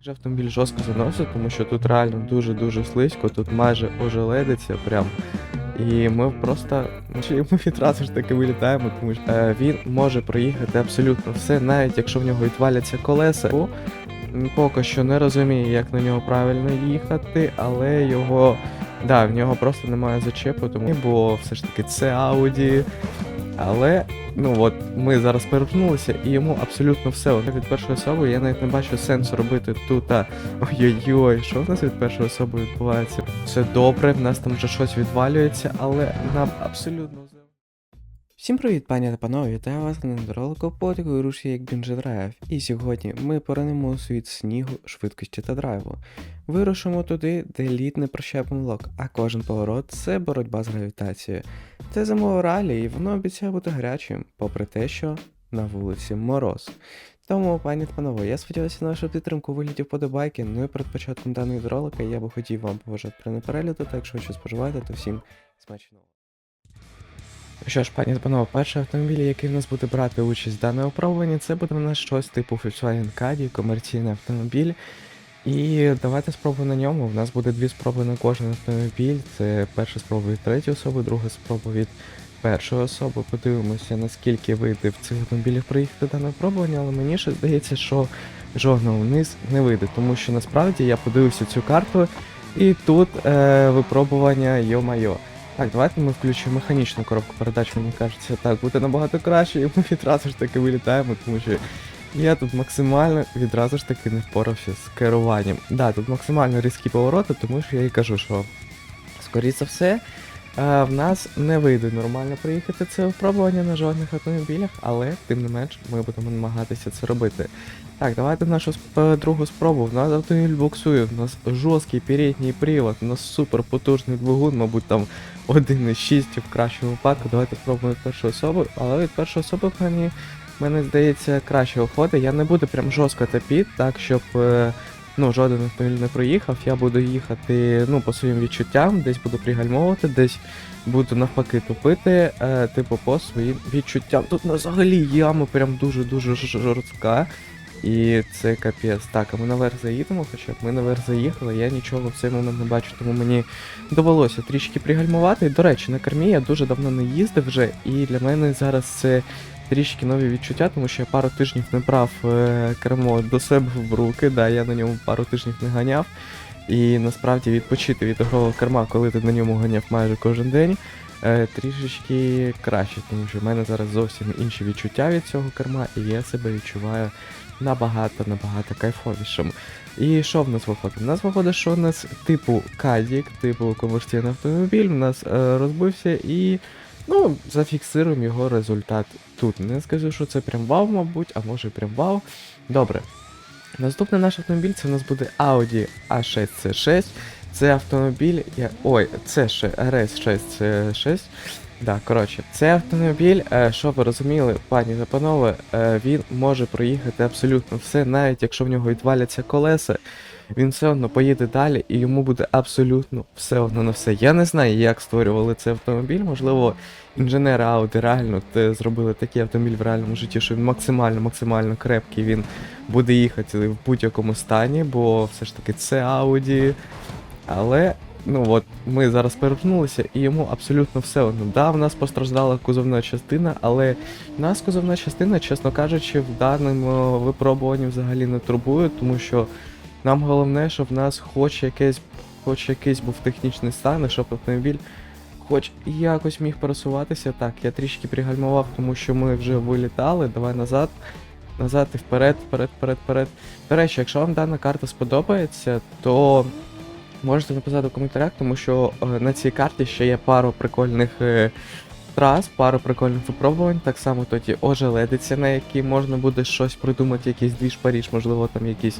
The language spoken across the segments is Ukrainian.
Також автомобіль жорстко заносить, тому що тут реально дуже-дуже слизько, тут майже ожеледиться прям. І ми просто ми відразу ж таки вилітаємо, тому що е, він може проїхати абсолютно все, навіть якщо в нього відваляться колеса. Бо поки що не розуміє, як на нього правильно їхати, але його. Да, в нього просто немає зачепу, тому бо все ж таки це Audi. Але ну от ми зараз перевернулися, і йому абсолютно все. Від першої особи я навіть не бачу сенсу робити тут. Ой-ой-ой, що в нас від першої особи відбувається? Все добре, в нас там вже щось відвалюється, але нам абсолютно. Всім привіт, пані та панове, вітаю вас на ролику потягу руші як Бінжи Драйв. І сьогодні ми поринемо у світ снігу, швидкості та драйву. Вирушимо туди, де лід не прощає помилок, а кожен поворот це боротьба з гравітацією. Це зимове ралі, і воно обіцяє бути гарячим, попри те, що на вулиці мороз. Тому, пані та панове, я сподіваюся на вашу підтримку вигляді вподобайки. Ну і перед початком даної ролика я би хотів вам побажати при перегляду, так якщо ви щось споживаєте, то всім смачного. Що ж, пані та панове, перший автомобіль, який в нас буде брати участь в даному опробуванні, це буде в нас щось типу Volkswagen Caddy, комерційний автомобіль. І давайте спробуємо на ньому. У нас буде дві спроби на кожен автомобіль. Це перша спроба від третьої особи, друга спроба від першої особи. Подивимося, наскільки вийде в цих автомобілях проїхати дане випробування, але мені ще здається, що жодного вниз не вийде, тому що насправді я подивився цю карту, і тут е, випробування йо-майо. Так, давайте ми включимо механічну коробку передач, мені кажеться, так буде набагато краще, і ми відразу ж таки вилітаємо, тому що я тут максимально відразу ж таки не впорався з керуванням. Да, тут максимально різкі повороти, тому що я і кажу, що скоріше все. Е, В нас не вийде нормально проїхати це випробування на жодних автомобілях, але тим не менш ми будемо намагатися це робити. Так, давайте нашу сп- другу спробу. У нас автомобіль буксує, у нас жорсткий передній привод, у нас супер потужний двигун, мабуть, там 1,6 в кращому випадку. Давайте спробуємо від першої особи, але від першої особи мені, мене здається краще виходить. Я не буду прям жорстко топіти, так щоб е, ну, жоден автомобіль не проїхав. Я буду їхати ну, по своїм відчуттям, десь буду пригальмовувати, десь буду навпаки тупити, е, типу по своїм відчуттям. Тут ну, взагалі яма прям дуже-дуже жорстка. І це капець. Так, а ми наверх заїдемо, хоча б ми наверх заїхали, я нічого в цей момент не бачу, тому мені довелося трішки пригальмувати. До речі, на кермі я дуже давно не їздив вже, і для мене зараз це трішки нові відчуття, тому що я пару тижнів не брав е, кермо до себе в руки, да, я на ньому пару тижнів не ганяв. І насправді відпочити від ігрового керма, коли ти на ньому ганяв майже кожен день, е, трішечки краще, тому що в мене зараз зовсім інші відчуття від цього керма, і я себе відчуваю набагато набагато кайфовішим. І що в нас виходить? У нас виходить, що у нас типу кадік, типу комерційний автомобіль, у нас е, розбився і ну, зафіксируємо його результат тут. Не скажу, що це прям вау, мабуть, а може прям вау. Добре. Наступний наш автомобіль це у нас буде Audi A6 C6. Це автомобіль. Я... Ой, це ще RS6 C6. Да, коротше, цей автомобіль, е, що ви розуміли, пані та панове, е, він може проїхати абсолютно все, навіть якщо в нього відваляться колеса, він все одно поїде далі і йому буде абсолютно все одно на все. Я не знаю, як створювали цей автомобіль. Можливо, інженери Audi реально зробили такий автомобіль в реальному житті, що він максимально максимально крепкий, він буде їхати в будь-якому стані, бо все ж таки це Audi. Але ну от ми зараз перевернулися, і йому абсолютно все одно. Да, в нас постраждала кузовна частина, але нас кузовна частина, чесно кажучи, в даному випробуванні взагалі не турбує, тому що нам головне, щоб в нас хоч якийсь, хоч якийсь був технічний стан, щоб автомобіль хоч якось міг пересуватися. Так, я трішки пригальмував, тому що ми вже вилітали. Давай назад. Назад і вперед, вперед, вперед, вперед. До речі, якщо вам дана карта сподобається, то можете написати в коментарях, тому що е, на цій карті ще є пару прикольних трас, пару прикольних випробувань. Так само тоді ожеледиться, на які можна буде щось придумати, якийсь двіж Паріж, можливо, там якісь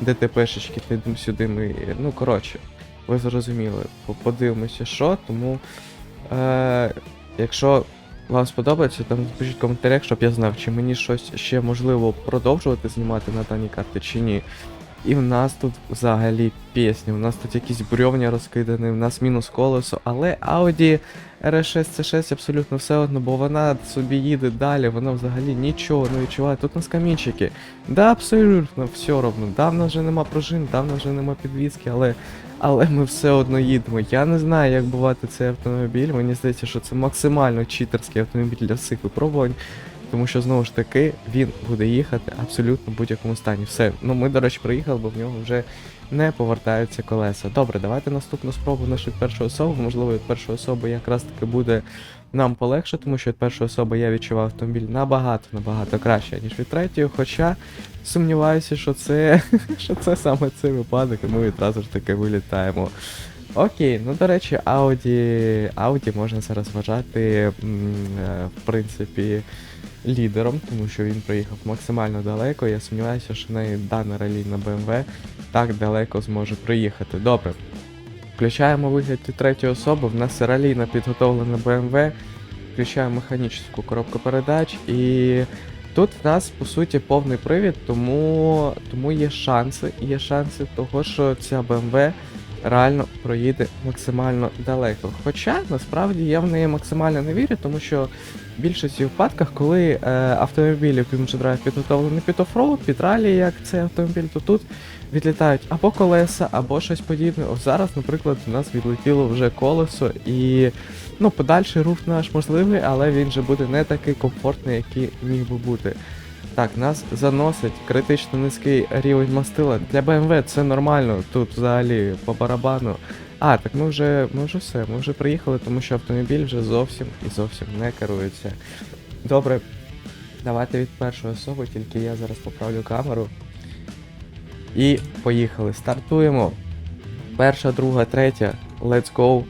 ДТПшечки, підемо сюди. Ми, ну, коротше, ви зрозуміли. Подивимося, що, тому. Е, якщо вам сподобається, то напишіть в коментарях, щоб я знав, чи мені щось ще можливо продовжувати знімати на даній карті, чи ні. І в нас тут взагалі пісні, у нас тут якісь брьовня розкидані, в нас мінус колесо, але Audi RS6 це 6 абсолютно все одно, бо вона собі їде далі, вона взагалі нічого не відчуває. Тут у нас камінчики. Да, абсолютно все одно. Давно вже нема пружин, давно вже нема підвіски, але, але ми все одно їдемо. Я не знаю, як бувати цей автомобіль. Мені здається, що це максимально читерський автомобіль для всіх випробувань. Тому що знову ж таки він буде їхати абсолютно в будь-якому стані. Все. Ну ми, до речі, приїхали, бо в нього вже не повертаються колеса. Добре, давайте наступну спробу нашу від першої особи. Можливо, від першої особи якраз таки буде нам полегше, тому що від першої особи я відчував автомобіль набагато набагато краще, ніж від третьої. Хоча сумніваюся, що це, що це саме цей випадок, і ми відразу ж таки вилітаємо. Окей, ну до речі, Audi, Audi можна зараз вважати, е, в принципі, лідером, тому що він приїхав максимально далеко. Я сумніваюся, що навіть дана ралі на BMW так далеко зможе приїхати. Добре. Включаємо вигляд третьої особи. В нас ралійна підготовлена BMW. Включаємо механічну коробку передач і. Тут в нас по суті повний привід, тому, тому є шанси, є шанси того, що ця BMW реально проїде максимально далеко. Хоча насправді я в неї максимально не вірю, тому що в більшості випадках, коли е, який вже драйв під оффроуд, під ралі, як цей автомобіль, то тут відлітають або колеса, або щось подібне. Ось зараз, наприклад, у нас відлетіло вже колесо, і ну, подальший рух наш можливий, але він же буде не такий комфортний, який міг би бути. Так, нас заносить критично низький рівень мастила. Для BMW це нормально, тут взагалі по барабану. А, так ми вже ми вже все, ми вже приїхали, тому що автомобіль вже зовсім і зовсім не керується. Добре, давайте від першої особи, тільки я зараз поправлю камеру. І поїхали. Стартуємо. Перша, друга, третя. Let's go.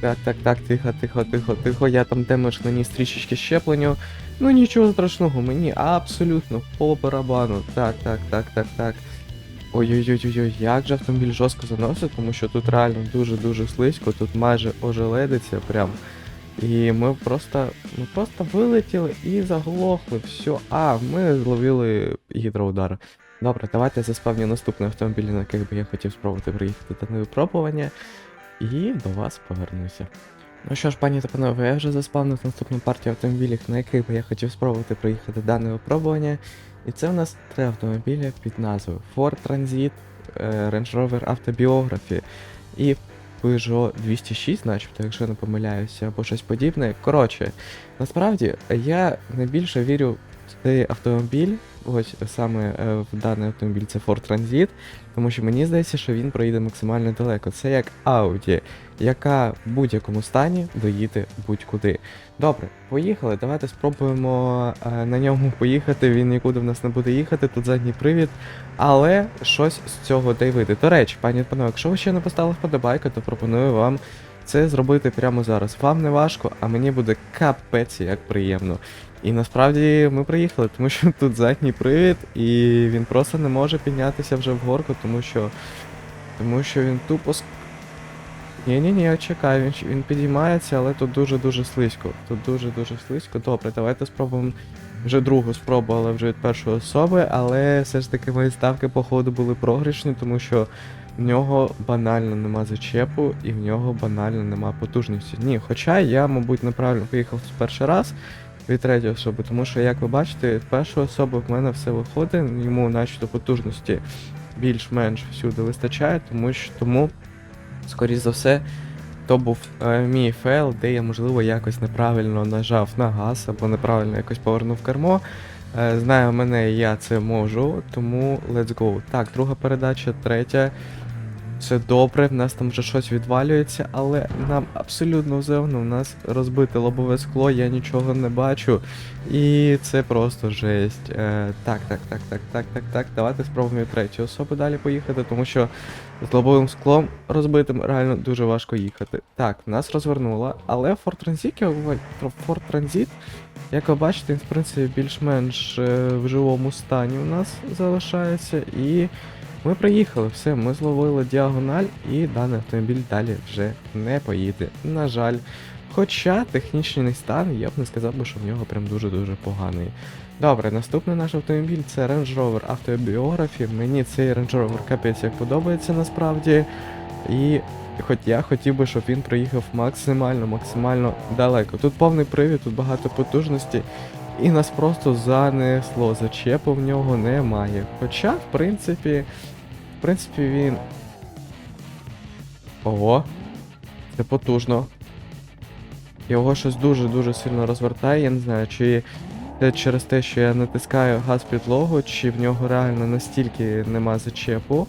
Так, так, так, тихо, тихо, тихо, тихо. Я там демедж наніс трішечки щепленню. Ну нічого страшного, мені абсолютно по барабану. Так, так, так, так, так. Ой-ой-ой-ой, як же автомобіль жорстко заносить, тому що тут реально дуже-дуже слизько, тут майже ожеледиться прям. І ми просто, ми просто вилетіли і заглохли. Все. А, ми зловили гідроудар. Добре, давайте заспавню наступний автомобіль, на яких би я хотів спробувати приїхати до випробування. І до вас повернуся. Ну що ж, пані та панове, я вже заспавнив наступну партію автомобілів, на яких би я хотів спробувати приїхати дане випробування. І це у нас три автомобілі під назвою Ford Transit, е, Range Rover Autobiography і Peugeot 206, начебто, якщо не помиляюся, або щось подібне. Коротше, насправді я найбільше вірю в цей автомобіль, ось саме е, в даний автомобіль це Ford Transit, тому що мені здається, що він проїде максимально далеко. Це як Audi, яка в будь-якому стані доїде будь-куди. Добре, поїхали. Давайте спробуємо е, на ньому поїхати. Він нікуди в нас не буде їхати, тут задній привід. Але щось з цього вийде. До речі, пані панове, якщо ви ще не поставили вподобайку, то пропоную вам це зробити прямо зараз. Вам не важко, а мені буде капець як приємно. І насправді ми приїхали, тому що тут задній привід, і він просто не може піднятися вже в горку, тому що. Тому що він тупо ск- ні-ні-ні, чекай, він, він підіймається, але тут дуже-дуже слизько. Тут дуже-дуже слизько. Добре, давайте спробуємо вже другу спробу, але вже від першої особи, але все ж таки мої ставки, походу, були програшні, тому що в нього банально нема зачепу і в нього банально нема потужності. Ні, хоча я, мабуть, неправильно поїхав з перший раз від третьої особи, тому що, як ви бачите, від першої особи в мене все виходить, йому начебто потужності більш-менш всюди вистачає, тому що тому скоріш за все, то був е, мій фейл, де я, можливо, якось неправильно нажав на газ або неправильно якось повернув кермо. Е, знаю мене, я це можу, тому let's go. Так, друга передача, третя. Все добре, в нас там вже щось відвалюється, але нам абсолютно все у нас розбите лобове скло, я нічого не бачу. І це просто жесть. Е, так, так, так, так, так, так, так. Давайте спробуємо третьої особи далі поїхати, тому що з лобовим склом розбитим реально дуже важко їхати. Так, нас розвернуло, але Ford Transit, Ford Transit, як ви бачите, він в принципі більш-менш е, в живому стані у нас залишається. І ми приїхали, все, ми зловили діагональ, і даний автомобіль далі вже не поїде. На жаль. Хоча технічний стан, я б не сказав би, що в нього прям дуже-дуже поганий. Добре, наступний наш автомобіль це Range Rover Autobiography. Мені цей Range Rover капець як подобається насправді. І хоч я хотів би, щоб він проїхав максимально, максимально далеко. Тут повний привід, тут багато потужності. І нас просто занесло. Зачепу в нього немає. Хоча, в принципі, в принципі, він. Ого. Це потужно. Його щось дуже-дуже сильно розвертає. Я не знаю, чи це через те, що я натискаю газ підлогу, чи в нього реально настільки нема зачепу.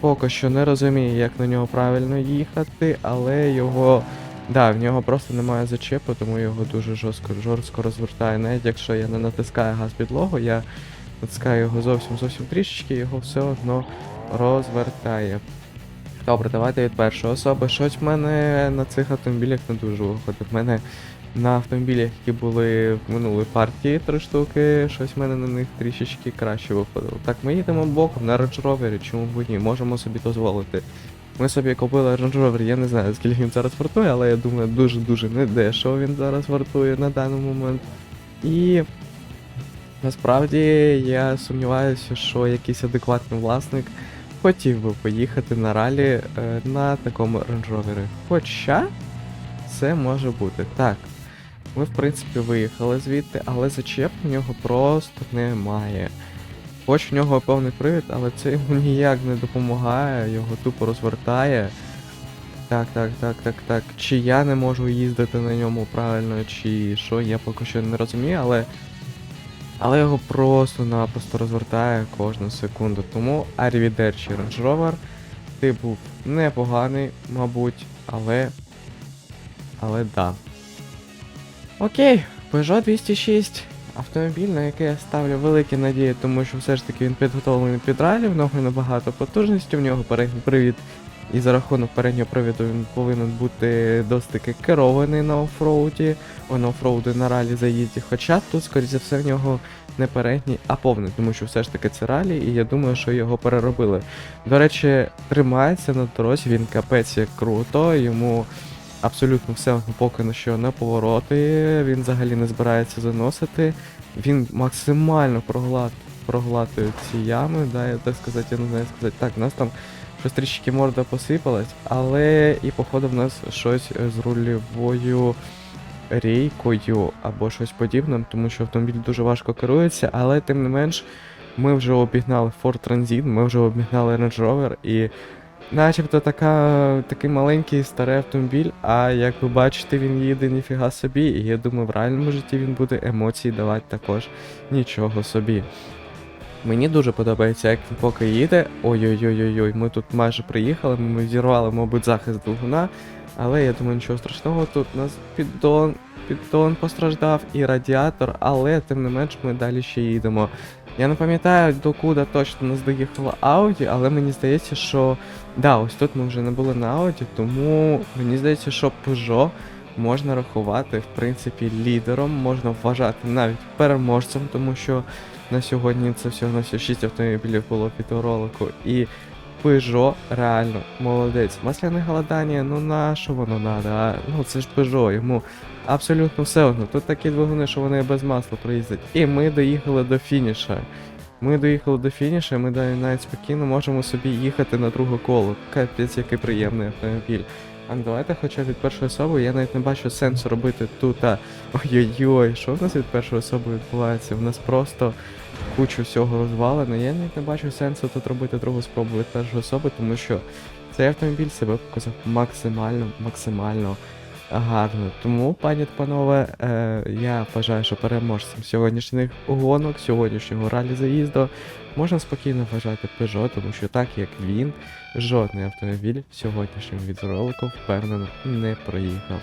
Поки що не розумію, як на нього правильно їхати, але його. Да, в нього просто немає зачепу, тому його дуже жорстко, жорстко розвертає. Навіть якщо я не натискаю газ підлогу, я натискаю його зовсім зовсім трішечки, його все одно розвертає. Добре, давайте від першої особи. Щось в мене на цих автомобілях не дуже виходить. В мене на автомобілях, які були в минулій партії три штуки, щось в мене на них трішечки краще виходило. Так, ми їдемо боком на Range Rover, чому б ні, можемо собі дозволити. Ми собі купили Range Rover, я не знаю, скільки він зараз вартує, але я думаю, дуже-дуже недешево він зараз вартує на даний момент. І насправді я сумніваюся, що якийсь адекватний власник хотів би поїхати на ралі е, на такому Range Rover. Хоча це може бути. Так. Ми, в принципі, виїхали звідти, але зачеп у нього просто немає. Хоч в нього повний привід, але це йому ніяк не допомагає, його тупо розвертає. Так, так, так, так, так. Чи я не можу їздити на ньому правильно, чи що, я поки що не розумію, але. Але його просто-напросто розвертає кожну секунду. Тому Arrivederci Range Rover. Ти був непоганий, мабуть, але. Але да. Окей, Peugeot 206. Автомобіль, на який я ставлю великі надії, тому що все ж таки він підготовлений під ралі, в нього набагато потужності, в нього передній привід, і за рахунок переднього привіду він повинен бути досить керований на офроуді, на офроуді на ралі заїзді. Хоча тут, скоріше за все, в нього не передній, а повний, тому що все ж таки це ралі, і я думаю, що його переробили. До речі, тримається на дорозі, він капець як круто, йому абсолютно все поки на що на повороти, він взагалі не збирається заносити. Він максимально проглат, проглатує ці ями, да, я так сказати, я не знаю сказати. Так, у нас там щось трішки морда посипалась, але і походу в нас щось з рульовою рейкою або щось подібне, тому що автомобіль дуже важко керується, але тим не менш ми вже обігнали Ford Transit, ми вже обігнали Range Rover і начебто така, такий маленький старий автомобіль, а як ви бачите, він їде ніфіга собі, і я думаю, в реальному житті він буде емоції давати також нічого собі. Мені дуже подобається, як він поки їде. Ой-ой-ой-ой, ми тут майже приїхали, ми зірвали, мабуть, захист двигуна. Але я думаю, нічого страшного, тут у нас піддон, піддон постраждав і радіатор, але тим не менш ми далі ще їдемо. Я не пам'ятаю, докуди точно нас доїхала Ауді, але мені здається, що. Да, ось тут ми вже не були на Ауді, тому мені здається, що Peugeot можна рахувати, в принципі, лідером, можна вважати навіть переможцем, тому що на сьогодні це всього на 6 автомобілів було під ролику. І Peugeot реально молодець. Масляне голодання, ну на що воно надо? А? Ну це ж Peugeot, йому абсолютно все одно. Тут такі двигуни, що вони без масла проїздять. І ми доїхали до фініша. Ми доїхали до фініша, ми далі навіть спокійно можемо собі їхати на друге коло. Капець, який приємний автомобіль. А давайте хоча від першої особи, я навіть не бачу сенсу робити тут. Ой-ой-ой, що в нас від першої особи відбувається? В нас просто кучу всього розвалено. Я навіть не бачу сенсу тут робити другу спробу від першої особи, тому що цей автомобіль себе показав максимально, максимально гарно. Тому, пані та панове, е, я вважаю, що переможцем сьогоднішніх гонок, сьогоднішнього ралі заїзду можна спокійно вважати Peugeot, тому що так як він, жодний автомобіль сьогоднішнім відеороликом впевнено не проїхав.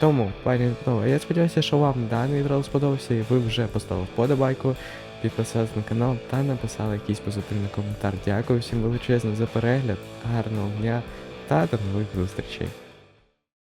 Тому, пані панове, я сподіваюся, що вам даний відеоролик сподобався і ви вже поставили вподобайку, підписались на канал та написали якийсь позитивний коментар. Дякую всім величезно за перегляд, гарного дня та до нових зустрічей.